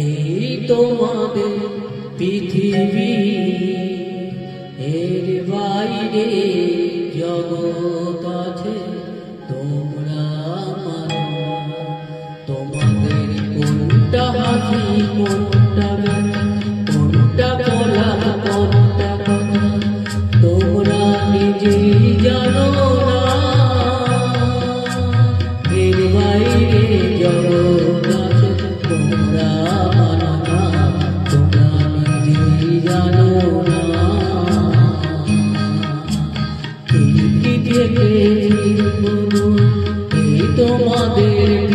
এই তোমাদের পৃথিবী এর বাইরে আছে। তোমরা তোমাদের কোনটা কোনটা থেকে তোমাদের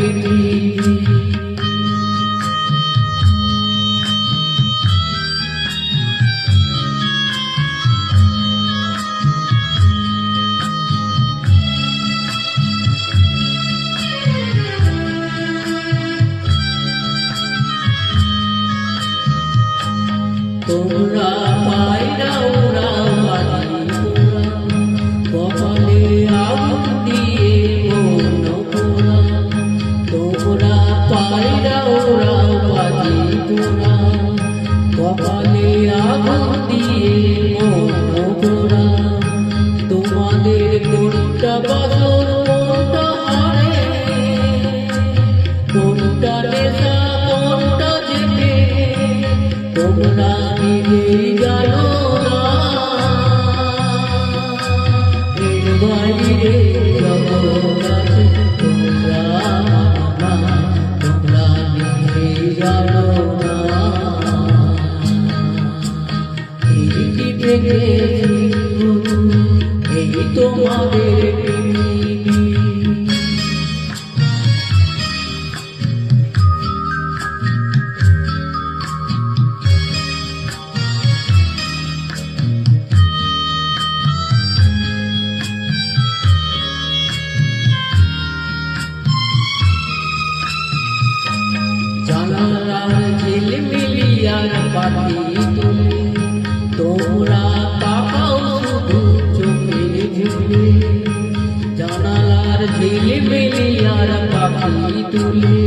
তোমরা পায়রা তোমাদের কোনটা বছর কোনটা হারে কোনটা নেশা কোনটা জিতে তোমরা নিজেই জানো দেখে এই তোমাদের তুলে